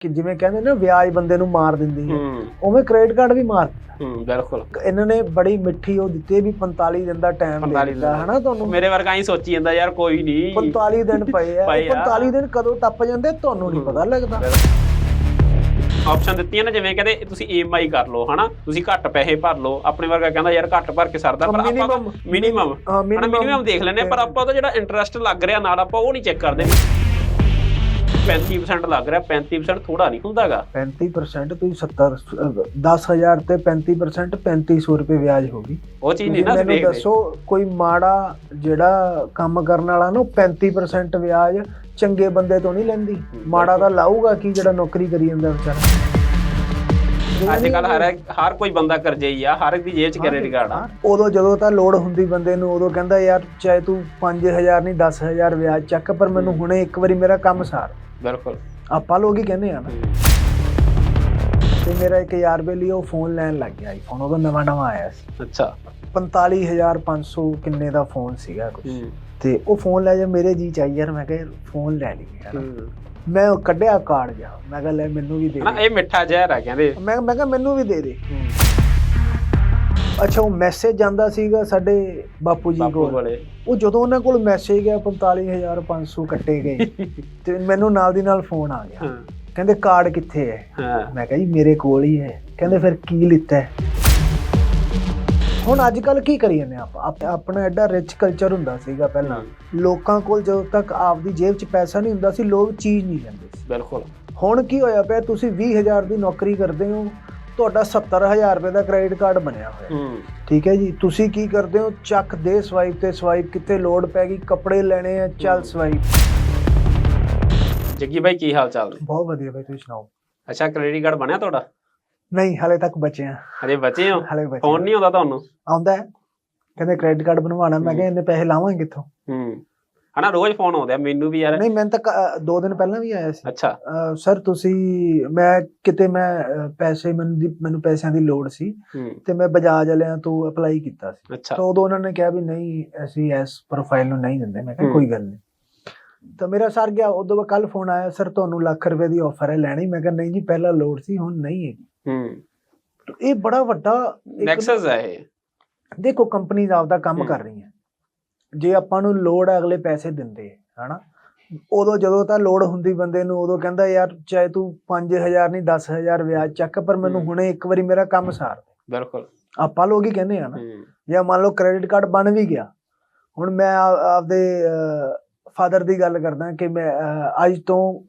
ਕਿ ਜਿਵੇਂ ਕਹਿੰਦੇ ਨਾ ਵਿਆਜ ਬੰਦੇ ਨੂੰ ਮਾਰ ਦਿੰਦੀ ਹੈ। ਉਵੇਂ ਕ੍ਰੈਡਿਟ ਕਾਰਡ ਵੀ ਮਾਰ ਹੂੰ ਬਿਲਕੁਲ। ਇਹਨਾਂ ਨੇ ਬੜੀ ਮਿੱਠੀ ਉਹ ਦਿੱਤੀ ਵੀ 45 ਦਿਨ ਦਾ ਟਾਈਮ 45 ਦੇ ਦਿੱਤਾ। ਹਨਾ ਤੁਹਾਨੂੰ? ਮੇਰੇ ਵਰਗਾ ਹੀ ਸੋਚੀ ਜਾਂਦਾ ਯਾਰ ਕੋਈ ਨਹੀਂ 45 ਦਿਨ ਪਏ ਆ। ਪਏ ਉਹ ਆ। 45 ਦਿਨ ਕਦੋਂ ਟੱਪ ਜਾਂਦੇ ਤੁਹਾਨੂੰ ਨਹੀਂ। ਪਤਾ ਲੱਗਦਾ। ਆਪਸ਼ਨ ਦਿੱਤੀਆਂ ਨਾ ਜਿਵੇਂ ਕਹਿੰਦੇ ਤੁਸੀਂ EMI ਕਰ ਲਓ ਹਨਾ? ਤੁਸੀਂ ਘੱਟ ਪੈਸੇ ਭਰ ਲਓ। ਆਪਣੇ ਵਰਗਾ ਕਹਿੰਦਾ ਯਾਰ ਘੱਟ ਭਰ ਕੇ ਸਰਦਾ ਪਰ ਆਪਾਂ ਮਿਨੀਮਮ ਮਿਨੀਮਮ ਦੇਖ ਹਾਂ, ਪਰ ਆਪਾਂ ਉਹਦਾ ਜਿਹੜਾ ਇੰਟਰਸਟ ਲੱਗ ਰਿਹਾ ਨਾਲ ਆਪਾਂ ਉਹ ਨਹੀਂ ਚੈੱਕ ਕਰਦੇ। 35% ਲੱਗ ਰਿਹਾ 35% ਥੋੜਾ ਨਹੀਂ ਹੁੰਦਾਗਾ। 35% ਤੁਸੀਂ 70 ਅਹ 10000 ਤੇ 35% 3500 ਰੁਪਏ ਵਿਆਜ ਹੋਗੀ ਉਹ ਚੀਜ਼ ਨਹੀਂ ਤੁਸੀਂ ਨਾ ਮੈਨੂੰ ਦੇਖਦੇ ਦੱਸੋ ਕੋਈ ਮਾੜਾ ਜਿਹੜਾ ਕੰਮ ਕਰਨ ਵਾਲਾ ਨਾ ਉਹ 35% ਵਿਆਜ ਚੰਗੇ ਬੰਦੇ ਤੋਂ ਨਹੀਂ ਲੈਂਦੀ। ਮਾੜਾ ਤਾਂ ਲਾਊਗਾ ਕੀ ਜਿਹੜਾ ਨੌਕਰੀ ਕਰੀ ਜਾਂਦਾ ਵਿਚਾਰਾ। ਅੱਜ ਕੱਲ ਹਰ ਹਰ ਕੋਈ ਬੰਦਾ ਕਰਜੇ ਹੀ ਆ ਹਰ ਇੱਕ ਦੀ ਜੇਬ 'ਚ ਕ੍ਰੈਡਿਟ ਕਾਰਡ ਆ। ਉਦੋਂ ਜਦੋਂ ਤਾਂ ਲੋੜ ਹੁੰਦੀ ਬੰਦੇ ਨੂੰ ਉਦੋਂ ਕਹਿੰਦਾ ਯਾਰ ਚਾਹੇ ਤੂੰ 5000 ਨਹੀਂ 10000 ਵਿਆਜ ਚੱਕ ਪਰ ਮੈਨੂੰ ਹੁਣੇ ਇੱਕ ਵਾਰੀ ਮੇਰਾ ਕੰਮ ਸਾਰ। ਬਿਲਕੁਲ। ਆਪਾਂ ਲੋਕ ਹੀ ਕਹਿੰਦੇ ਆ ਨਾ। ਤੇ ਮੇਰਾ ਇੱਕ ਯਾਰ ਬੇਲੀ ਉਹ ਫੋਨ ਲੈਣ ਲੱਗ ਗਿਆ ਆਈਫੋਨ ਉਹਦਾ ਨਵਾਂ ਨਵਾਂ ਆਇਆ ਸੀ। ਅੱਛਾ। 45500 ਕਿੰਨੇ ਦਾ ਫੋਨ ਸੀਗਾ ਕੁਝ ਤੇ ਉਹ ਫੋਨ ਲੈ ਜਾ ਮੇਰੇ ਜੀ ਚਾਹੀ ਯਾਰ ਮੈਂ ਕਿਹਾ ਫੋਨ ਲੈ ਲਈਏ ਯਾਰ ਮੈਂ ਉਹ ਕੱਢਿਆ ਕਾਰਡ ਜਾ ਮੈਂ ਕਿਹਾ ਲੈ ਮੈਨੂੰ ਵੀ ਦੇ ਦੇ। ਇਹ ਮਿੱਠਾ ਜ਼ਹਿਰ ਆ ਕਹਿੰਦੇ। ਮੈਂ ਮੈਂ ਕਿਹਾ ਮੈਨੂੰ ਵੀ ਦੇ ਦੇ। ਅੱਛਾ ਉਹ ਮੈਸੇਜ ਜਾਂਦਾ ਸੀਗਾ ਸਾਡੇ ਬਾਪੂ ਜੀ ਬਾਪੂ ਕੋਲ। ਵਾਲੇ ਉਹ ਜਦੋਂ ਉਹਨਾਂ ਕੋਲ ਮੈਸੇਜ ਗਿਆ 45500 ਕੱਟੇ ਗਏ। ਤੇ ਮੈਨੂੰ ਨਾਲ ਦੀ ਨਾਲ ਫੋਨ ਆ ਗਿਆ। ਹਾਂ। ਕਹਿੰਦੇ ਕਾਰਡ ਕਿੱਥੇ ਹੈ? ਹਾਂ। ਮੈਂ ਕਿਹਾ ਜੀ ਮੇਰੇ ਕੋਲ ਹੀ ਹੈ। ਕਹਿੰਦੇ ਫਿਰ ਕੀ ਲਿੱਤਾ ਹੈ? ਹੁਣ ਅੱਜ ਕੱਲ ਕੀ ਕਰੀ ਜਾਂਦੇ ਆਪਾਂ? ਆਪ- ਆਪਣਾ ਐਡਾ ਰਿਚ ਕਲਚਰ ਹੁੰਦਾ ਸੀਗਾ ਪਹਿਲਾਂ। ਲੋਕਾਂ ਕੋਲ ਜਦੋਂ ਤੱਕ ਆਪਦੀ ਜੇਬ 'ਚ ਪੈਸਾ ਨਹੀਂ ਹੁੰਦਾ ਸੀ ਲੋਕ ਚੀਜ਼ ਨਹੀਂ ਲੈਂਦੇ ਸੀ। ਬਿਲਕੁਲ। ਹੁਣ ਕੀ ਹੋਇਆ ਪਿਆ ਤੁਸੀਂ 20000 ਦੀ ਨੌਕਰੀ ਕਰਦੇ ਹੋ ਤੁਹਾਡਾ 70000 ਰੁਪਏ ਦਾ ਕ੍ਰੈਡਿਟ ਕਾਰਡ ਬਣਿਆ ਹੋਇਆ। ਹੂੰ। ਠੀਕ ਹੈ ਜੀ ਤੁਸੀਂ ਕੀ ਕਰਦੇ ਹੋ? ਚੱਕ ਦੇ ਸਵਾਈਪ ਤੇ ਸਵਾਈਪ ਕਿੱਥੇ ਲੋਡ ਪੈ ਗਈ ਕੱਪੜੇ ਲੈਣੇ ਆ ਚੱਲ। ਸਵਾਈਪ ਜੱਗੀ ਭਾਈ ਕੀ ਹਾਲ ਚਾਲ? ਬਹੁਤ ਵਧੀਆ ਬਈ ਤੁਸੀਂ ਸੁਣਾਓ? ਅੱਛਾ ਕ੍ਰੈਡਿਟ ਕਾਰਡ ਬਣਿਆ ਤੁਹਾਡਾ? ਨਹੀਂ ਹਲੇ ਤੱਕ ਬਚੇ ਆ। ਹਜੇ ਬਚੇ ਹੋ? ਹਲੇ ਬਚੇ ਫੋਨ। ਨਹੀਂ ਆਉਂਦਾ ਤੁਹਾਨੂੰ? ਆਉਂਦਾ ਹੈ। ਕਹਿੰਦੇ ਕ੍ਰੈਡਿਟ ਕਾਰਡ ਬਣਵਾਉਣਾ। ਮੈਂ ਕਿਹਾ ਪੈਸੇ ਲਾਵਾਂਗੇ ਕਿੱਥੋਂ? ਹੂੰ। ਹਨਾ ਰੋਜ਼ ਫੋਨ ਆਉਂਦਾ ਮੈਨੂੰ ਵੀ ਯਾਰ। ਨਹੀਂ ਮੈਨੂੰ ਤਾਂ ਕ- ਦੋ ਦਿਨ ਪਹਿਲਾਂ ਵੀ ਆਇਆ ਸੀ। ਅੱਛਾ। ਸਰ ਤੁਸੀਂ ਮੈਂ ਕਿਤੇ ਮੈਂ ਪੈਸੇ ਮੈਨੂੰ ਦੀ ਮੈਨੂੰ ਪੈਸਿਆਂ ਦੀ ਲੋੜ ਸੀ ਤੇ ਮੈਂ ਬਜਾਜ ਵਾਲਿਆਂ ਤੋਂ ਅਪਲਾਈ ਕੀਤਾ ਸੀ। ਤਾਂ ਉਦੋਂ ਉਹਨਾਂ ਨੇ ਕਿਹਾ ਵੀ ਨਹੀਂ ਅਸੀਂ ਇਸ ਪ੍ਰੋਫਾਈਲ ਨੂੰ ਨਹੀਂ ਦਿੰਦੇ। ਮੈਂ ਕਿਹਾ। ਕੋਈ ਗੱਲ ਨਹੀਂ। ਤਾਂ ਮੇਰਾ ਸਰ ਗਿਆ ਉਦੋਂ ਬਾਅਦ ਕੱਲ ਫੋਨ ਆਇਆ ਸਰ ਤੁਹਾਨੂੰ ਲੱਖ ਰੁਪਏ ਦੀ ਆਫਰ ਹੈ ਲੈਣੀ। ਮੈਂ ਕਿਹਾ ਨਹੀਂ ਜੀ ਪਹਿਲਾਂ ਲੋੜ ਸੀ ਹੁਣ ਨਹੀਂ ਹੈ। ਹੂੰ। ਇਹ ਬੜਾ ਵੱਡਾ ਨੈਕਸਸ ਹੈ ਇਹ। ਦੇਖੋ ਕੰਪਨੀਆਂ ਆਪਦਾ ਕੰਮ। ਕਰ ਰਹੀਆਂ। ਜੇ ਆਪਾਂ ਨੂੰ ਲੋੜ ਹੈ ਅਗਲੇ ਪੈਸੇ ਦਿੰਦੇ ਹਨਾ? ਉਦੋਂ ਜਦੋਂ ਤਾਂ ਲੋੜ ਹੁੰਦੀ ਬੰਦੇ ਨੂੰ ਉਦੋਂ ਕਹਿੰਦਾ ਯਾਰ ਚਾਹੇ ਤੂੰ 5000 ਨਹੀਂ 10000 ਵਿਆਜ ਚੱਕ ਪਰ ਮੈਨੂੰ। ਹੁਣੇ ਇੱਕ ਵਾਰੀ ਮੇਰਾ ਕੰਮ ਸਾਰ ਦੇ। ਬਿਲਕੁਲ। ਆਪਾਂ ਲੋਕ ਹੀ ਕਹਿੰਦੇ ਆ ਨਾ। ਜਾਂ ਮੰਨ ਲਓ ਕ੍ਰੈਡਿਟ ਕਾਰਡ ਬਣ ਵੀ ਗਿਆ। ਹੁਣ ਮੈਂ ਆਪਦੇ ਫਾਦਰ ਦੀ ਗੱਲ ਕਰਦਾ ਕਿ ਮੈਂ ਅੱਜ ਤੋਂ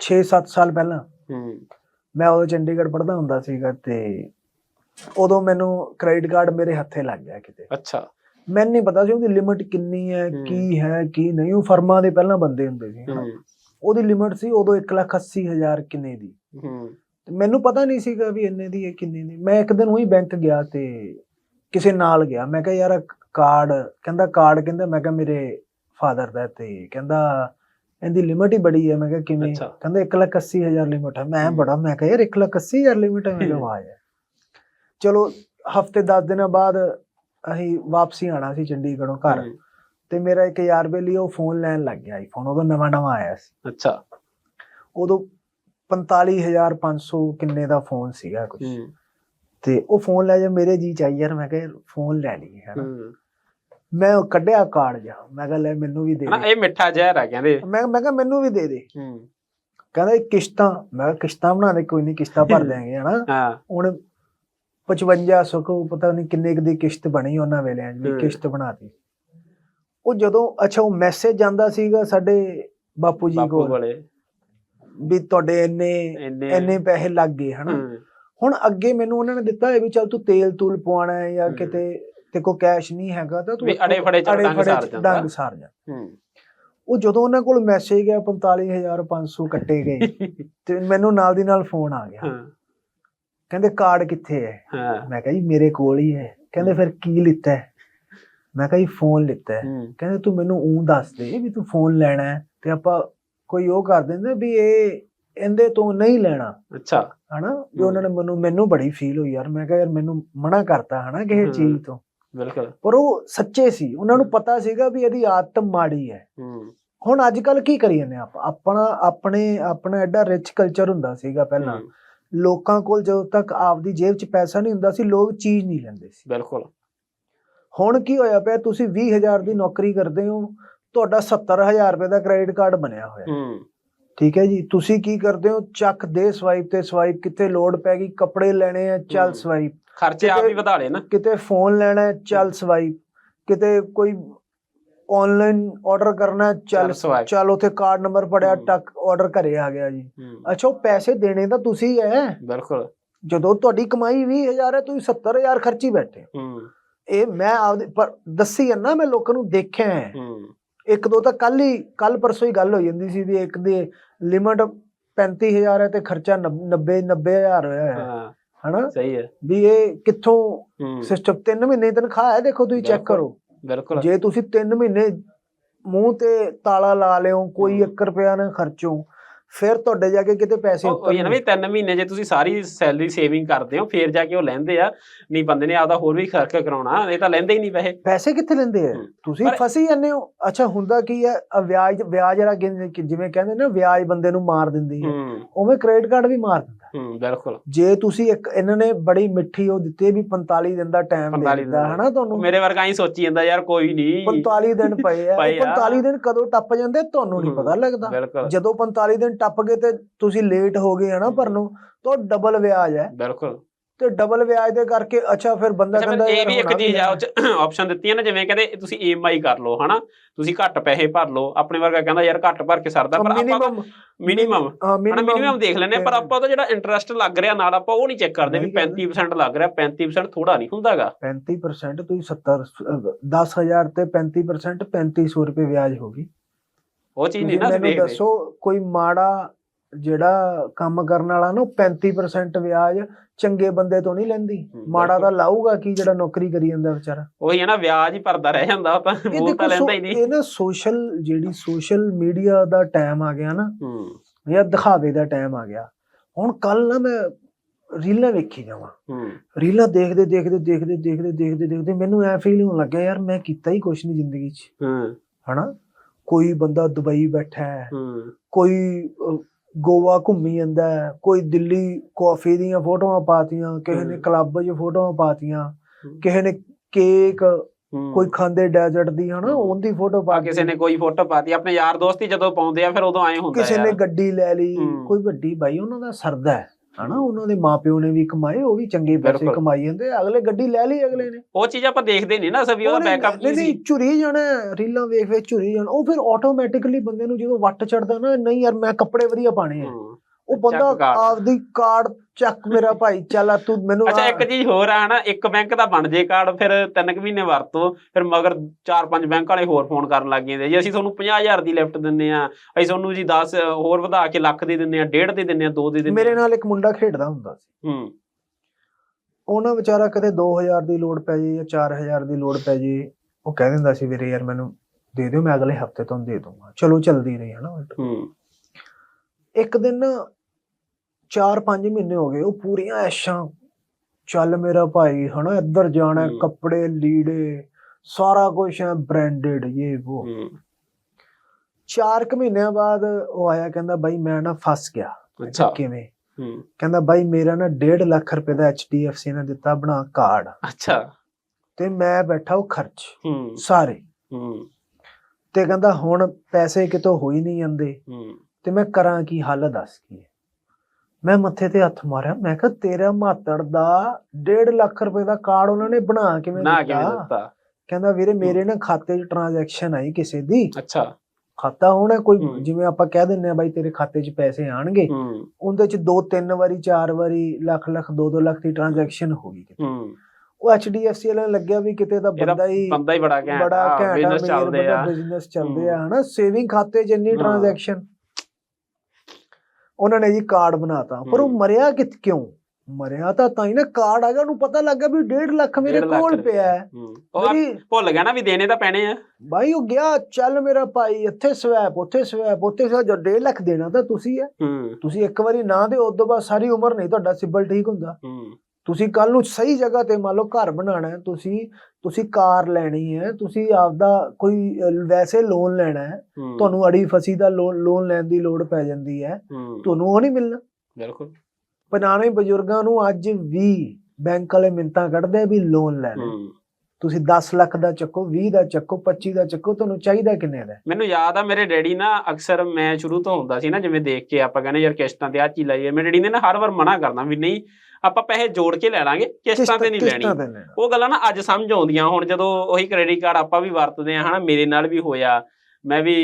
6-7 ਸਾਲ ਪਹਿਲਾਂ ਹੂੰ। ਮੈਂ ਉਦੋਂ ਚੰਡੀਗੜ੍ਹ ਪੜ੍ਹਦਾ ਹੁੰਦਾ ਸੀਗਾ ਤੇ ਉਦੋਂ ਮੈਨੂੰ ਕ੍ਰੈਡਿਟ ਕਾਰਡ ਮੇਰੇ ਹੱਥੇ ਲੱਗ ਗਿਆ ਕਿਤੇ। ਅੱਛਾ। ਮੈਨੂੰ ਨਹੀਂ ਪਤਾ ਸੀ ਉਹਦੀ ਲਿਮਿਟ ਕਿੰਨੀ ਹੈ। ਕੀ ਹੈ ਕੀ ਨਹੀਂ। ਉਹ ਫਰਮਾਂ ਦੇ ਪਹਿਲਾਂ ਬੰਦੇ ਹੁੰਦੇ ਸੀ ਉਹਦੀ ਲਿਮਿਟ ਸੀ ਉਦੋਂ 180000 ਕਿੰਨੇ ਦੀ। ਹੂੰ। ਤੇ ਮੈਨੂੰ ਪਤਾ ਨਹੀਂ ਸੀਗਾ ਵੀ ਇੰਨੇ ਦੀ ਹੈ ਕਿੰਨੇ ਦੀ। ਮੈਂ ਇੱਕ ਦਿਨ ਉਹੀ ਬੈਂਕ ਗਿਆ ਤੇ ਕਿਸੇ ਨਾਲ ਗਿਆ। ਮੈਂ ਕਿਹਾ ਯਾਰ ਕਾਰਡ ਕਹਿੰਦਾ ਕਾਰਡ ਕਹਿੰਦਾ ਮੈਂ ਕਿਹਾ ਮੇਰੇ ਫਾਦਰ ਦਾ ਤੇ ਕਹਿੰਦਾ ਇਹਦੀ ਲਿਮਿਟ ਹੀ ਬੜੀ ਹੈ। ਮੈਂ ਕਿਹਾ ਕਿਵੇਂ। ਕਹਿੰਦਾ 180000 ਲਿਮਿਟ ਹੈ। ਮੈਂ। ਬੜਾ ਮੈਂ ਕਿਹਾ ਯਾਰ 180000 ਲਿਮਿਟ ਹੈ। ਮੈਂ ਕਿਹਾ ਹਮ। ਵਾਹ ਯਾਰ। ਚਲੋ ਹਫ਼ਤੇ 10 ਦਿਨਾਂ ਬਾਅਦ ਅਸੀਂ ਵਾਪਸੀ ਆਣਾ ਸੀ ਚੰਡੀਗੜ੍ਹੋਂ ਘਰ। ਤੇ ਮੇਰਾ ਇੱਕ ਯਾਰ ਬੇਲੀ ਉਹ ਫੋਨ ਲੈਣ ਲੱਗ ਗਿਆ ਆਈਫੋਨ ਉਹਦਾ ਨਵਾਂ ਨਵਾਂ ਆਇਆ ਸੀ। ਅੱਛਾ। ਉਦੋਂ 45500 ਕਿੰਨੇ ਦਾ ਫੋਨ ਸੀਗਾ ਕੁਝ ਤੇ ਉਹ ਫੋਨ ਲੈ ਜਾ ਮੇਰੇ ਜੀ ਚਾਹੀ ਯਾਰ। ਮੈਂ ਕਿਹਾ ਫੋਨ ਲੈ ਹਨਾ ਹੂੰ। ਮੈਂ ਉਹ ਕੱਢਿਆ ਕਾਰਡ ਜਾ ਮੈਂ ਕਿਹਾ ਲੈ ਮੈਨੂੰ ਵੀ ਦੇ ਦੇ। ਇਹ ਮਿੱਠਾ ਜ਼ਹਿਰ ਆ ਕਹਿੰਦੇ ਮੈਂ ਮੈਂ ਕਿਹਾ ਮੈਨੂੰ ਵੀ ਦੇ ਦੇ। ਹੂੰ। ਕਹਿੰਦਾ ਇਹ ਕਿਸ਼ਤਾਂ ਮੈਂ ਕਿਹਾ ਕਿਸ਼ਤਾਂ ਬਣਾ ਦੇ ਕੋਈ ਨਹੀਂ ਕਿਸ਼ਤਾਂ ਭਰ ਦਿਆਂਗੇ ਹਨਾ। ਹਾਂ। ਹੁਣ 5500 ਕੋ ਪਤਾ ਨਹੀਂ ਕਿੰਨੇ ਕੁ ਦੀ ਕਿਸ਼ਤ ਬਣੀ ਉਹਨਾਂ ਵੇਲਿਆਂ 'ਚ ਵੀ ਹਮ। ਕਿਸ਼ਤ ਬਣਾਤੀ ਉਹ ਜਦੋਂ ਅੱਛਾ ਉਹ ਮੈਸੇਜ ਜਾਂਦਾ ਸੀਗਾ ਸਾਡੇ ਬਾਪੂ ਜੀ ਬਾਪੂ ਕੋਲ ਵਾਲੇ ਵੀ ਤੁਹਾਡੇ ਇੰਨੇ ਇੰਨੇ। ਇੰਨੇ ਪੈਸੇ ਲੱਗ ਗਏ ਹਨਾ। ਹੂੰ, ਹੁਣ ਅੱਗੇ ਮੈਨੂੰ ਉਹਨਾਂ ਨੇ ਦਿੱਤਾ ਹੈ ਵੀ ਚੱਲ ਤੂੰ ਤੇਲ ਤੂਲ ਪਵਾਉਣਾ ਹੈ ਜਾਂ ਹਮ। ਕਿਤੇ ਤੇ ਕੋ ਕੈਸ਼ ਨਹੀਂ ਹੈਗਾ ਤਾਂ ਤੂੰ ਵੀ ਅੜੇ ਫੜੇ ਚ ਡੰਗ ਸਾਰ ਜਾਂਦਾ। ਡੰਗ ਸਾਰ ਜਾ। ਹੂੰ। ਉਹ ਜਦੋਂ ਉਹਨਾਂ ਕੋਲ ਮੈਸੇਜ ਗਿਆ 45500 ਕੱਟੇ ਗਏ। ਤੇ ਮੈਨੂੰ ਨਾਲ ਦੀ ਨਾਲ ਫੋਨ ਆ ਗਿਆ। ਹਾਂ। ਕਹਿੰਦੇ ਕਾਰਡ ਕਿੱਥੇ ਹੈ? ਮੈਂ ਕਿਹਾ ਜੀ ਮੇਰੇ ਕੋਲ ਹੀ ਹੈ। ਕਹਿੰਦੇ ਫਿਰ ਕੀ ਲਿੱਤਾ ਹੈ? ਮੈਂ ਕਿਹਾ ਜੀ ਫੋਨ ਲਿੱਤਾ ਹੈ। ਕਹਿੰਦੇ ਤੂੰ ਮੈਨੂੰ ਉਹ ਦੱਸ ਦੇ ਵੀ ਤੂੰ ਫੋਨ ਲੈਣਾ ਹੈ ਤੇ ਆਪਾਂ ਕੋਈ ਉਹ ਕਰ ਦਿੰਦੇ ਵੀ ਇਹ ਇਹਦੇ ਤੋਂ ਨਹੀਂ ਲੈਣਾ। ਅੱਛਾ। ਹਨਾ? ਵੀ ਉਹਨਾਂ ਨੇ ਮੈਨੂੰ ਮੈਨੂੰ ਬੜੀ ਫੀਲ ਹੋਈ ਯਾਰ। ਮੈਂ ਕਿਹਾ ਯਾਰ ਮੈਨੂੰ ਮਨਾ ਕਰਤਾ ਹਨਾ ਕਿਸੇ। ਚੀਜ਼ ਤੋਂ। ਬਿਲਕੁਲ। ਪਰ ਉਹ ਸੱਚੇ ਸੀ। ਉਹਨਾਂ ਨੂੰ ਪਤਾ ਸੀਗਾ ਵੀ ਇਹਦੀ ਆਦਤ ਮਾੜੀ ਹੈ। ਹੁਣ ਅੱਜ ਕੱਲ ਕੀ ਕਰੀ ਜਾਂਦੇ ਆਪਾਂ? ਆਪਣਾ ਆਪਣੇ ਆਪਣਾ ਐਡਾ ਰਿਚ ਕਲਚਰ ਹੁੰਦਾ ਸੀਗਾ ਪਹਿਲਾਂ। ਲੋਕਾਂ ਕੋਲ ਜਦੋਂ ਤੱਕ ਆਪਦੀ ਜੇਬ 'ਚ ਪੈਸਾ ਨਹੀਂ ਹੁੰਦਾ ਸੀ ਲੋਕ ਚੀਜ਼ ਨਹੀਂ ਲੈਂਦੇ ਸੀ। ਬਿਲਕੁਲ। ਹੁਣ ਕੀ ਹੋਇਆ ਪਿਆ ਤੁਸੀਂ 20000 ਦੀ ਨੌਕਰੀ ਕਰਦੇ ਹੋ ਤੁਹਾਡਾ 70000 ਰੁਪਏ ਦਾ ਕ੍ਰੈਡਿਟ ਕਾਰਡ ਬਣਿਆ ਹੋਇਆ। ਹੂੰ। ਠੀਕ ਹੈ ਜੀ? ਤੁਸੀਂ ਕੀ ਕਰਦੇ ਹੋ? ਚੱਕ ਦੇ ਸਵਾਈਪ ਤੇ ਸਵਾਈਪ ਕਿਤੇ ਲੋਡ ਪੈ ਗਈ? ਕੱਪੜੇ ਲੈਣੇ ਆ ਚੱਲ। ਸਵਾਈਪ ਖਰਚੇ ਆਪ ਹੀ ਵਧਾ ਲਏ ਨਾ। ਕਿਤੇ ਫੋਨ ਲੈਣਾ ਹੈ ਚੱਲ ਸਵਾਈਪ ਕਿਤੇ ਕੋਈ ਆਨਲਾਈਨ ਆਰਡਰ ਕਰਨਾ ਚੱਲ ਚੱਲ ਉਥੇ ਕਾਰਡ ਨੰਬਰ ਪੜਿਆ। ਟੱਕ ਆਰਡਰ ਘਰੇ ਆ ਗਿਆ ਜੀ। ਅੱਛਾ ਉਹ ਪੈਸੇ ਦੇਣੇ ਤਾਂ ਤੁਸੀਂ ਹੈ ਬਿਲਕੁਲ। ਜਦੋਂ ਤੁਹਾਡੀ ਕਮਾਈ 20000 ਹੈ ਤੁਸੀਂ 70000 ਖਰਚੀ ਬੈਠੇ ਹੂੰ। ਇਹ ਮੈਂ ਆਪਦੇ ਪਰ ਦੱਸੀ ਹੈ ਨਾ ਮੈਂ ਲੋਕਾਂ ਨੂੰ ਦੇਖਿਆ ਹੂੰ। ਇੱਕ ਦੋ ਤਾਂ ਕੱਲ ਹੀ ਕੱਲ ਪਰਸੋਂ ਹੀ ਗੱਲ ਹੋ ਜਾਂਦੀ ਸੀ ਵੀ ਇੱਕ ਦੀ ਲਿਮਟ 35000 ਹੈ ਤੇ ਖਰਚਾ 90 90000 ਹੋਇਆ ਹੈ ਹਾਂ। ਹਨਾ? ਸਹੀ ਹੈ। ਵੀ ਇਹ ਕਿੱਥੋਂ ਸਿਸਟਮ 3 ਮਹੀਨੇ ਤਨਖਾਹ ਹੈ ਦੇਖੋ ਤੁਸੀਂ ਚੈੱਕ। ਕਰੋ ਬਿਲਕੁਲ। ਜੇ ਤੁਸੀਂ 3 ਮਹੀਨੇ ਮੂੰਹ ਤੇ ਤਾਲਾ ਲਾ ਲਿਓ ਕੋਈ ਹੂੰ। 1 ਰੁਪਿਆ ਨਾ ਖਰਚੋ ਫਿਰ ਤੁਹਾਡੇ ਜਾ ਕੇ ਕਿਤੇ ਪੈਸੇ ਇਹ ਨਾ ਵੀ ਉੱਤਰਨਗੇ। 3 ਮਹੀਨੇ ਜੇ ਤੁਸੀਂ ਸਾਰੀ ਸੈਲਰੀ ਸੇਵਿੰਗ ਕਰਦੇ ਹੋ ਫੇਰ ਜਾ ਕੇ ਉਹ ਲੈਂਦੇ ਆ। ਨਹੀਂ ਬੰਦੇ ਨੇ ਆਪਦਾ ਹੋਰ ਵੀ ਖਰਚ ਕਰਾਉਣਾ ਇਹ ਤਾਂ ਲੈਂਦੇ ਹੀ ਨਹੀਂ ਪੈਸੇ। ਪੈਸੇ ਕਿੱਥੇ ਲੈਂਦੇ ਆ। ਤੁਸੀਂ ਫਸੀ ਜਾਂਦੇ ਹੋ। ਅੱਛਾ ਹੁੰਦਾ ਕੀ ਹੈ? ਆ ਵਿਆਜ ਵਿਆਜ ਜਿਹੜਾ ਜਿਵੇਂ ਕਹਿੰਦੇ ਨਾ ਵਿਆਜ ਬੰਦੇ ਨੂੰ ਮਾਰ ਦਿੰਦੀ ਹੂੰ। ਉਵੇਂ ਕ੍ਰੈਡਿਟ ਕਾਰਡ ਵੀ ਮਾਰ ਦਿੰਦਾ ਹੂੰ ਬਿਲਕੁਲ। ਜੇ ਤੁਸੀਂ ਇੱਕ ਇਹਨਾਂ ਨੇ ਬੜੀ ਮਿੱਠੀ ਉਹ ਦਿੱਤੀ ਵੀ 45 ਦਿਨ ਦਾ ਟਾਈਮ 45 ਦੇ ਦਿੱਤਾ। ਹਨਾ ਤੁਹਾਨੂੰ? ਮੇਰੇ ਵਰਗਾ ਹੀ ਸੋਚੀ ਜਾਂਦਾ ਯਾਰ ਕੋਈ ਨਹੀਂ 45 ਦਿਨ ਪਏ ਆ। ਪਏ ਉਹ ਆ। 45 ਦਿਨ ਕਦੋਂ ਟੱਪ ਜਾਂਦੇ ਤੁਹਾਨੂੰ ਨਹੀਂ ਪਤਾ ਲੱਗਦਾ। ਜਦੋਂ 45 ਦਿਨ ਟੱਪ ਗਏ ਤੇ ਤੁਸੀਂ ਲੇਟ ਹੋ ਗਏ ਹਨਾ ਹੂੰ। ਭਰਨੋਂ ਤਾਂ ਡਬਲ ਵਿਆਜ ਹੈ। ਬਿਲਕੁਲ। ਤੇ ਡਬਲ ਵਿਆਜ ਦੇ ਕਰਕੇ ਅੱਛਾ ਫਿਰ ਬੰਦਾ ਕਹਿੰਦਾ ਇਹ ਵੀ ਇੱਕ ਚੀਜ਼ ਆ। ਆਪਸ਼ਨ ਦਿੱਤੀ ਹੈ ਨਾ ਜਿਵੇਂ ਕਹਿੰਦੇ ਤੁਸੀਂ ਈਐਮਆਈ ਕਰ ਲਓ ਹਨਾ ਤੁਸੀਂ ਘੱਟ ਪੈਸੇ ਭਰ ਲਓ ਆਪਣੇ ਵਰਗਾ ਕਹਿੰਦਾ ਯਾਰ ਘੱਟ ਭਰ ਕੇ ਸਰਦਾ ਪਰ ਆਪਾਂ ਮਿਨੀਮਮ ਹਨਾ ਮਿਨੀਮਮ ਦੇਖ ਹਾਂ, ਪਰ। ਆਪਾਂ ਤਾਂ ਜਿਹੜਾ ਇੰਟਰਸਟ ਲੱਗ ਰਿਹਾ ਨਾਲ ਆਪਾਂ ਉਹ ਨਹੀਂ ਚੈੱਕ ਕਰਦੇ ਵੀ ਨਹੀਂ ਕਰਦੇ। 35% ਲੱਗ ਰਿਹਾ 35% ਥੋੜਾ ਨਹੀਂ ਹੁੰਦਾਗਾ 35% ਤੁਸੀਂ 70 ਅਹ 10000 ਤੇ 35% 3500 ਰੁਪਏ ਵਿਆਜ ਹੋਗੀ ਉਹ ਚੀਜ਼ ਨਹੀਂ ਨਾ ਦੇਖਦੇ ਦੱਸੋ ਕੋਈ ਮਾੜਾ ਜਿਹੜਾ ਕੰਮ ਕਰਨ ਵਾਲਾ ਨਾ ਉਹ 35% ਵਿਆਜ ਚੰਗੇ ਬੰਦੇ ਤੋਂ ਨਹੀਂ ਲੈਂਦੀ। ਮਾੜਾ। ਤਾਂ ਲਾਊਗਾ ਕੀ ਜਿਹੜਾ ਨੌਕਰੀ ਕਰੀ ਜਾਂਦਾ ਵਿਚਾਰਾ। ਉਹੀ ਹੈ ਨਾ ਵਿਆਜ ਹੀ ਭਰਦਾ ਰਹਿ ਜਾਂਦਾ ਉਹ ਤਾਂ ਉਹ ਤਾਂ ਲੈਂਦਾ ਹੀ ਨਹੀਂ। ਇਹ ਨਾ ਸੋਸ਼ਲ ਜਿਹੜੀ ਸੋਸ਼ਲ ਮੀਡੀਆ ਦਾ ਟਾਈਮ ਆ ਗਿਆ ਨਾ ਹੂੰ। ਜਾਂ ਦਿਖਾਵੇ ਦਾ ਟਾਈਮ ਆ ਗਿਆ। ਹੁਣ ਕੱਲ ਨਾ ਮੈਂ ਰੀਲਾਂ ਵੇਖੀ ਜਾਵਾਂ। ਹੂੰ। ਰੀਲਾਂ ਦੇਖਦੇ ਦੇਖਦੇ ਦੇਖਦੇ ਦੇਖਦੇ ਦੇਖਦੇ ਦੇਖਦੇ ਮੈਨੂੰ ਐ ਫੀਲ ਹੋਣ ਲੱਗਿਆ ਯਾਰ ਮੈਂ ਕੀਤਾ ਹੀ ਕੁਛ ਨਹੀਂ ਜ਼ਿੰਦਗੀ 'ਚ। ਹੂੰ। ਹਨਾ? ਕੋਈ ਬੰਦਾ ਦੁਬਈ ਬੈਠਾ ਹੂੰ। ਕੋਈ ਗੋਆ ਘੁੰਮੀ ਜਾਂਦਾ ਕੋਈ ਦਿੱਲੀ ਕਾਫੀ ਦੀਆਂ ਫੋਟੋਆਂ ਪਾਤੀਆਂ ਕਿਸੇ ਨੇ। ਕਲੱਬ 'ਚ ਫੋਟੋਆਂ ਪਾਤੀਆਂ। ਕਿਸੇ ਨੇ ਕੇਕ। ਕੋਈ ਖਾਂਦੇ ਡੈਜ਼ਰਟ ਦੀ ਹਨਾ। ਉਹਦੀ ਫੋਟੋ ਪਾ ਕਿਸੇ ਨੇ ਕੋਈ ਫੋਟੋ ਪਾਤੀ ਆਪਣੇ ਯਾਰ ਦੋਸਤ ਹੀ ਜਦੋਂ ਪਾਉਂਦੇ ਆ ਫਿਰ ਉਦੋਂ ਐਂ ਹੁੰਦਾ ਕਿਸੇ ਨੇ ਗੱਡੀ ਲੈ ਲਈ। ਕੋਈ ਵੱਡੀ ਬਾਈ ਉਹਨਾਂ ਦਾ ਸਰਦਾ ਹੈ ਹਨਾ ਉਹਨਾਂ ਦੇ ਮਾਪਿਓ ਨੇ ਵੀ ਕਮਾਏ ਉਹ ਵੀ ਚੰਗੇ ਪੈਸੇ ਬਿਲਕੁਲ। ਕਮਾਈ ਜਾਂਦੇ ਅਗਲੇ ਗੱਡੀ ਲੈ ਲਈ ਅਗਲੇ ਨੇ। ਉਹ ਚੀਜ਼ ਆਪਾਂ ਦੇਖਦੇ ਨਹੀਂ ਨਾ ਸਭੀ ਉਹਦਾ ਉਹਨੇ- ਬੈਕਅਪ ਨਹੀਂ ਕੀ ਨਹੀਂ ਸੀ? ਝੁਰੀ ਜਾਣਾ ਹੈ, ਰੀਲਾਂ ਵੇਖ ਵੇਖ ਝੁਰੀ ਜਾਣਾ। ਉਹ ਫਿਰ ਆਟੋਮੈਟਿਕਲੀ ਬੰਦੇ ਨੂੰ ਜਦੋਂ ਵੱਟ ਚੜਦਾ ਨਾ ਨਹੀਂ ਯਾਰ ਮੈਂ ਕੱਪੜੇ ਵਧੀਆ ਪਾਣੇ ਆ। ਹੂੰ। ਉਹ ਬੰਦਾ। ਆਪਦੀ ਕਾਰਡ ਚੱਕ ਮੇਰਾ ਭਾਈ ਚੱਲ ਤੂੰ ਮੈਨੂੰ ਅੱਛਾ ਇੱਕ ਚੀਜ਼ ਹੋਰ ਆ ਹਨਾ ਇੱਕ ਬੈਂਕ ਦਾ ਬਣ ਜੇ ਕਾਰਡ ਫਿਰ ਤਿੰਨ ਕੁ ਮਹੀਨੇ ਵਰਤੋ ਫਿਰ ਮਗਰ ਚਾਰ ਪੰਜ ਬੈਂਕ ਵਾਲੇ ਹੋਰ ਫੋਨ ਕਰਨ ਲੱਗ ਜਾਂਦੇ ਜੀ ਅਸੀਂ ਤੁਹਾਨੂੰ 50000 ਦੀ ਲਿਫਟ ਦਿੰਨੇ ਆ ਅਸੀਂ ਤੁਹਾਨੂੰ ਜੀ 10 ਹੋਰ ਵਧਾ ਕੇ ਲੱਖ ਦੀ ਦਿੰਨੇ ਆ ਡੇਢ ਦੀ ਦਿੰਨੇ ਆ ਦੋ ਦੀ ਦਿੰਨੇ ਮੇਰੇ ਨਾਲ ਇੱਕ ਮੁੰਡਾ ਖੇਡਦਾ ਹੁੰਦਾ ਸੀ। ਹੂੰ। ਉਹਨਾਂ ਵਿਚਾਰਾ ਕਦੇ 2000 ਦੀ ਲੋੜ ਪੈ ਜੇ ਜਾਂ 4000 ਦੀ ਲੋੜ ਪੈ ਜੇ ਉਹ ਕਹਿ ਦਿੰਦਾ ਸੀ ਵੀਰੇ ਯਾਰ ਮੈਨੂੰ ਦੇ ਦਿਓ ਮੈਂ ਅਗਲੇ ਹਫ਼ਤੇ ਤੁਹਾਨੂੰ ਦੇ ਦੂੰਗਾ ਚਲੋ ਚੱਲਦੀ ਰਹੀ ਹਨਾ। ਹੂੰ। ਇੱਕ ਦਿਨ ਨਾ 4-5 ਮਹੀਨੇ ਹੋ ਗਏ ਉਹ ਪੂਰੀਆਂ ਐਸ਼ਾਂ। ਚੱਲ ਮੇਰਾ ਭਾਈ ਹਨਾ ਇੱਧਰ ਜਾਣਾ। ਕੱਪੜੇ ਲੀੜੇ ਸਾਰਾ ਕੁਝ ਹੈ ਬ੍ਰਾਂਡਡ ਇਹ ਉਹ। ਚਾਰ ਕੁ ਮਹੀਨਿਆਂ ਬਾਅਦ ਉਹ ਆਇਆ ਕਹਿੰਦਾ ਬਾਈ ਮੈਂ ਨਾ ਫਸ ਗਿਆ। ਅੱਛਾ। ਕਿਵੇਂ? ਹੂੰ। ਕਹਿੰਦਾ ਬਾਈ ਮੇਰਾ ਨਾ 1.5 ਲੱਖ ਰੁਪਏ ਦਾ HDFC ਨੇ ਦਿੱਤਾ ਬਣਾ ਕਾਰਡ। ਅੱਛਾ। ਤੇ ਮੈਂ ਬੈਠਾ ਉਹ ਖਰਚ। ਹੂੰ। ਸਾਰੇ। ਹੂੰ। ਤੇ ਕਹਿੰਦਾ ਹੁਣ ਪੈਸੇ ਕਿਤੋਂ ਹੋ ਹੀ ਨਹੀਂ ਜਾਂਦੇ। ਹੂੰ। ਤੇ ਮੈਂ ਕਰਾਂ ਕੀ? ਹੱਲ ਦੱਸ ਕੀ। ਮੈਂ ਮੱਥੇ ਤੇ ਹੱਥ ਮਾਰਿਆ। ਮੈਂ ਕਿਹਾ ਤੇਰਾ ਮਾਤੜ ਦਾ 1.5 ਲੱਖ ਰੁਪਏ ਦਾ ਕਾਰਡ ਉਹਨਾਂ ਨੇ ਬਣਾ ਕਿਵੇਂ ਨਾ ਕਿਵੇਂ ਦਿੱਤਾ? ਕਹਿੰਦਾ ਵੀਰੇ ਮੇਰੇ ਨਾ ਖਾਤੇ 'ਚ ਟ੍ਰਾਂਜੈਕਸ਼ਨ ਆਈ ਕਿਸੇ ਦੀ। ਅੱਛਾ। ਖਾਤਾ ਹੋਣਾ ਕੋਈ। ਜਿਵੇਂ ਆਪਾਂ ਕਹਿ ਦਿੰਨੇ ਆ ਬਾਈ ਤੇਰੇ ਖਾਤੇ 'ਚ ਪੈਸੇ ਆਣਗੇ। ਉਹਦੇ 'ਚ ਦੋ ਤਿੰਨ ਵਾਰੀ ਚਾਰ ਵਾਰੀ ਲੱਖ ਲੱਖ ਦੋ ਦੋ ਲੱਖ ਦੀ ਟ੍ਰਾਂਜੈਕਸ਼ਨ ਹੋ ਗਈ ਕਿਤੇ। ਉਹ HDFC ਵਾਲਿਆਂ ਨੂੰ ਲੱਗਿਆ ਵੀ ਕਿਤੇ ਤਾਂ ਇਹਦਾ ਬੰਦਾ ਹੀ ਬੰਦਾ ਹੀ ਬੜਾ ਘੈਂਟ ਬੜਾ ਚੱਲਦੇ ਆ। ਬਿਜ਼ਨਸ ਚੱਲਦੇ। ਆ ਹਨਾ? ਸੇਵਿੰਗ ਖਾਤੇ 'ਚ ਇੰਨੀ। ਟ੍ਰਾਂਜੈਕਸ਼ਨ ਉਹਨਾਂ ਨੇ ਜੀ ਕਾਰਡ ਬਣਾਤਾ। ਪਰ ਉਹ। ਮਰਿਆ ਕਿਤ ਕਿਉਂ? ਮਰਿਆ ਤਾਂ ਤਾਂ ਹੀ ਨਾ ਕਾਰਡ ਆ ਗਿਆ ਉਹਨੂੰ ਪਤਾ ਲੱਗਾ ਵੀ 1.5 ਲੱਖ ਮੇਰੇ ਕੋਲ। ਪਿਆ ਹੈ। ਭੁੱਲ ਗਿਆ ਨਾ ਵੀ ਦੇਣੇ ਤਾਂ ਪੈਣੇ ਆ। ਬਾਈ ਉਹ ਗਿਆ ਚੱਲ ਮੇਰਾ ਭਾਈ ਇੱਥੇ ਸਵੈਪ ਉੱਥੇ ਸਵੈਪ ਉੱਥੇ ਸਵੈਪ ਜੋ 1.5 ਲੱਖ ਦੇਣਾ ਤਾਂ ਤੁਸੀਂ ਹੈ। ਤੁਸੀਂ ਇੱਕ ਵਾਰੀ ਨਾ ਦਿਓ ਉਸ ਤੋਂ ਬਾਅਦ ਸਾਰੀ ਉਮਰ ਨਹੀਂ ਤੁਹਾਡਾ ਸਿਬਲ ਠੀਕ ਹੁੰਦਾ। ਤੁਸੀਂ ਕੱਲ ਨੂੰ ਸਹੀ ਜਗ੍ਹਾ ਤੇ ਮੰਨ ਲਓ ਘਰ ਬਣਾਉਣਾ ਹੈ ਤੁਸੀਂ ਤੁਸੀਂ ਕਾਰ ਲੈਣੀ ਹੈ ਤੁਸੀਂ ਆਪਦਾ ਕੋਈ ਵੈਸੇ ਲੋਨ ਲੈਣਾ ਹੈ ਤੁਹਾਨੂੰ ਅੜੀ ਫਸੀ ਦਾ ਲੋਨ ਲੋਨ ਲੈਣ ਦੀ ਲੋੜ ਪੈ ਜਾਂਦੀ ਹੈ ਤੁਹਾਨੂੰ ਉਹ ਨਹੀਂ ਮਿਲਣਾ। ਬਿਲਕੁਲ। ਪੁਰਾਣੇ ਬਜ਼ੁਰਗਾਂ ਨੂੰ ਅੱਜ ਵੀ ਬੈਂਕ ਵਾਲੇ ਮਿੰਤਾਂ ਕੱਢਦੇ ਵੀ ਲੋਨ ਲੈ ਹੂੰ। ਤੁਸੀਂ 10 ਲੱਖ ਦਾ ਚੱਕੋ 20 ਦਾ ਚੱਕੋ 25 ਦਾ ਚੱਕੋ ਤੁਹਾਨੂੰ ਚਾਹੀਦਾ ਕਿੰਨੇ ਦਾ? ਮੈਨੂੰ ਯਾਦ ਆ ਮੇਰੇ ਡੈਡੀ ਨਾ ਅਕਸਰ ਮੈਂ ਸ਼ੁਰੂ ਤੋਂ ਹੁੰਦਾ ਸੀ ਨਾ ਜਿਵੇਂ ਦੇਖ ਕੇ ਆਪਾਂ ਕਹਿੰਦੇ ਯਾਰ ਕਿਸ਼ਤਾਂ ਤੇ ਆ ਚੀਜ਼ ਲਾਈਏ ਮੇਰੇ ਡੈਡੀ ਨੇ ਨਾ ਹਰ ਵਾਰ ਮਨਾ ਕਰਨਾ ਵੀ ਨਹੀਂ ਆਪਾਂ ਪੈਸੇ ਜੋੜ ਕੇ ਲੈ ਲਾਂਗੇ ਕਿਸ਼ਤਾਂ ਤੇ ਨਹੀਂ ਲੈਣੀ। ਉਹ ਗੱਲਾਂ ਨਾ ਅੱਜ ਸਮਝ ਆਉਂਦੀਆਂ ਹੁਣ ਜਦੋਂ ਉਹੀ ਕ੍ਰੈਡਿਟ ਕਾਰਡ ਆਪਾਂ ਵੀ ਵਰਤਦੇ ਆ ਹਨਾ ਮੇਰੇ ਨਾਲ ਵੀ ਹੋਇਆ। ਮੈਂ ਵੀ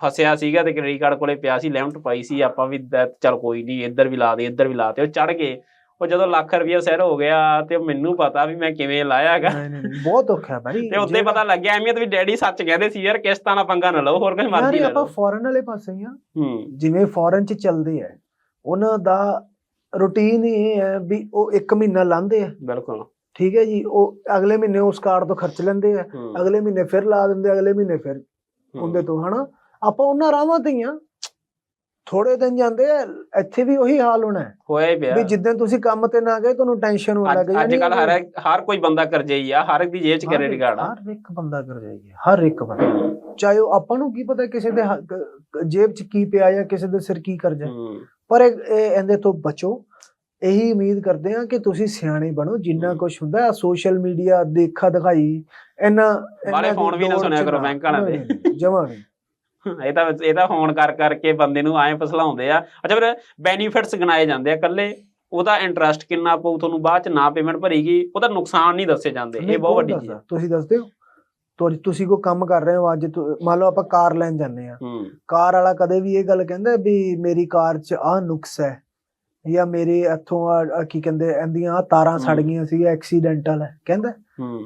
ਫਸਿਆ ਸੀਗਾ ਤੇ ਕ੍ਰੈਡਿਟ ਕਾਰਡ ਕੋਲੇ ਪਿਆ ਸੀ ਲਿਮਟ ਪਾਈ ਸੀ ਆਪਾਂ ਵੀ ਚੱਲ ਕੋਈ ਨਹੀਂ ਇੱਧਰ ਵੀ ਲਾ ਦੇ ਇੱਧਰ ਵੀ ਲਾ ਤੇ ਉਹ ਚੜ ਗਏ। ਉਹ ਜਦੋਂ ਲੱਖ ਰੁਪਇਆ ਸਿਰ ਹੋ ਗਿਆ ਤੇ ਮੈਨੂੰ ਪਤਾ ਵੀ ਮੈਂ ਕਿਵੇਂ ਲਾਇਆਗਾ। ਨਹੀਂ ਨਹੀਂ ਨਹੀਂ, ਬਹੁਤ ਔਖਾ ਹੈ ਭਾਈ ਤੇ ਉੱਤੇ ਪਤਾ ਲੱਗਿਆ ਅਹਿਮੀਅਤ ਵੀ ਡੈਡੀ ਸੱਚ ਕਹਿੰਦੇ ਸੀ ਯਾਰ ਕਿਸ਼ਤਾਂ ਨਾਲ ਪੰਗਾ ਨਾ ਲਓ ਹੋਰ ਯਾਰ ਮਰਜ਼ੀ ਲੈ ਆਪਾਂ ਫੋਰਨ ਵਾਲੇ ਪਾਸੇ ਆ। ਹੂੰ। ਜਿਵੇਂ ਫੋਰਨ ਚ ਚੱਲਦੇ ਆ ਉਹਨਾਂ ਦਾ ਰੁਟੀਨ ਇਹ ਹੈ ਵੀ ਉਹ 1 ਮਹੀਨਾ ਲਾਂਦੇ ਆ। ਬਿਲਕੁਲ। ਠੀਕ ਹੈ ਜੀ ਉਹ ਅਗਲੇ ਮਹੀਨੇ ਉਸ ਕਾਰਡ ਤੋਂ ਖਰਚ ਲੈਂਦੇ ਆ ਅਗਲੇ ਮਹੀਨੇ ਫਿਰ ਲਾ ਦਿੰਦੇ ਅਗਲੇ ਮਹੀਨੇ ਫਿਰ ਉਹਦੇ ਤੋਂ ਹਨਾ? ਆਪਾਂ ਉਹਨਾਂ ਰਾਵਾਂ ਤੇ ਆ। ਥੋੜੇ ਦਿਨ ਜਾਂਦੇ ਆ ਇੱਥੇ ਵੀ ਉਹੀ ਹਾਲ ਹੋਣਾ ਹੋਇਆ ਹੀ ਪਿਆ। ਵੀ ਜਿੱਦਾਂ ਤੁਸੀਂ ਕੰਮ ਤੇ ਨਾ ਗਏ ਤੁਹਾਨੂੰ ਟੈਨਸ਼ਨ ਹੋਣ ਲੱਗ ਅੱਜ ਅੱਜ ਕੱਲ ਹਰ ਹਰ ਕੋਈ ਬੰਦਾ ਕਰਜਈ ਆ ਹਰ ਇੱਕ ਦੀ ਜੇਬ 'ਚ ਕ੍ਰੈਡਿਟ ਕਾਰਡ ਆ। ਹਰ ਇੱਕ ਬੰਦਾ ਕਰ ਜਾਏਗੀ ਹਰ ਇੱਕ ਬੰਦਾ। ਚਾਹੇ ਉਹ ਆਪਾਂ ਨੂੰ ਕੀ ਪਤਾ ਕਿਸੇ ਦੇ ਜੇਬ 'ਚ ਕੀ ਪਿਆ ਜਾਂ ਕਿਸੇ ਦੇ ਸਿਰ ਕੀ ਕਰਜ਼ਾ। ਪਰ ਇਹ ਇਹਦੇ ਤੋਂ ਬਚੋ। ਇਹੀ ਉਮੀਦ ਕਰਦੇ ਹਾਂ ਕਿ ਤੁਸੀਂ ਸਿਆਣੇ ਬਣੋ ਜਿੰਨਾ। ਕੁਝ ਹੁੰਦਾ ਹੈ ਸੋਸ਼ਲ ਮੀਡੀਆ ਦੇਖਾ ਦਿਖਾਈ ਇਹਨਾਂ ਵਾਲੇ phone ਵੀ ਨਾ ਸੁਣਿਆ ਕਰੋ ਬੈਂਕ ਵਾਲਿਆਂ ਦੇ। ਜਮਾ ਨਹੀਂ। ਇਹ ਤਾਂ ਇਹ ਤਾਂ ਫੋਨ ਕਰ ਕਰਕੇ ਬੰਦੇ ਨੂੰ ਐਂ ਫਸਲਾਉਂਦੇ ਆ। ਅੱਛਾ ਫਿਰ ਬੈਨੀਫਿਟਸ ਗਿਣਾਏ ਜਾਂਦੇ ਆ ਕੱਲੇ ਉਹਦਾ ਇੰਟਰਸਟ ਕਿੰਨਾ ਪਊ ਤੁਹਾਨੂੰ ਬਾਅਦ ਚ ਨਾ ਪੇਮੈਂਟ ਭਰੀਗੀ ਉਹਦਾ ਨੁਕਸਾਨ ਨਹੀਂ ਦੱਸੇ ਜਾਂਦੇ। ਇਹ ਬਹੁਤ ਵੱਡੀ ਚੀਜ਼ ਤੁਸੀਂ ਦੱਸਦੇ ਹੋ? ਤੁਹਾ- ਤੁਸੀਂ ਕੋਈ ਕੰਮ ਕਰ ਰਹੇ ਹੋ ਅੱਜ ਮੰਨ ਲਓ ਆਪਾਂ ਕਾਰ ਲੈਣ ਜਾਂਦੇ ਆ ਕਾਰ ਵਾਲਾ ਕਦੇ ਵੀ ਇਹ ਗੱਲ ਕਹਿੰਦਾ ਵੀ ਮੇਰੀ ਕਾਰ 'ਚ ਆਹ ਨੁਕਸ ਹੈ। ਜਾਂ ਮੇਰੇ ਇੱਥੋਂ ਆ ਕੀ ਕਹਿੰਦੇ ਇਹਦੀਆਂ ਤਾਰਾਂ ਸੜ। ਗਈਆਂ ਸੀ ਐਕਸੀਡੈਂਟਲ ਹੈ। ਕਹਿੰਦਾ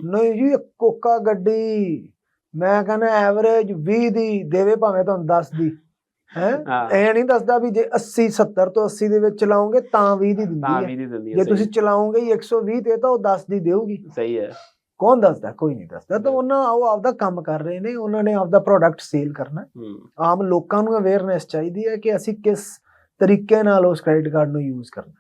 ਨਹੀਂ ਜੀ ਕੋਕਾ ਗੱਡੀ ਮੈਂ ਕਹਿੰਦਾ ਐਵਰੇਜ 20 ਦੀ ਦੇਵੇ ਭਾਵੇਂ ਤੁਹਾਨੂੰ 10 ਦੀ ਹੈ? ਇਹ ਨਹੀਂ ਦੱਸਦਾ ਵੀ ਜੇ 80 70 ਤੋਂ 80 ਦੇ ਵਿੱਚ ਚਲਾਓਗੇ ਤਾਂ 20 ਦੀ ਦਿੰਦੀ ਹੈ। ਜੇ ਤੁਸੀਂ ਚਲਾਓਗੇ ਹੀ 120 ਤੇ ਤਾਂ ਉਹ 10 ਦੀ ਦੇਊਗੀ। ਸਹੀ- ਹੈ। ਕੌਣ ਦੱਸਦਾ? ਕੋਈ ਨਹੀਂ ਦੱਸਦਾ। ਤਾਂ ਉਹਨਾਂ ਉਹ ਆਪਦਾ ਕੰਮ ਕਰ ਰਹੇ ਨੇ ਉਹਨਾਂ ਨੇ ਆਪਦਾ ਪ੍ਰੋਡਕਟ ਸੇਲ ਕਰਨਾ। ਆਮ ਲੋਕਾਂ ਨੂੰ ਅਵੇਅਰਨੈਸ ਚਾਹੀਦੀ ਹੈ ਕਿ ਅਸੀਂ ਕਿਸ ਤਰੀਕੇ ਨਾਲ ਉਸ ਕ੍ਰੈਡਿਟ ਕਾਰਡ ਨੂੰ ਯੂਜ਼ ਕਰਨਾ।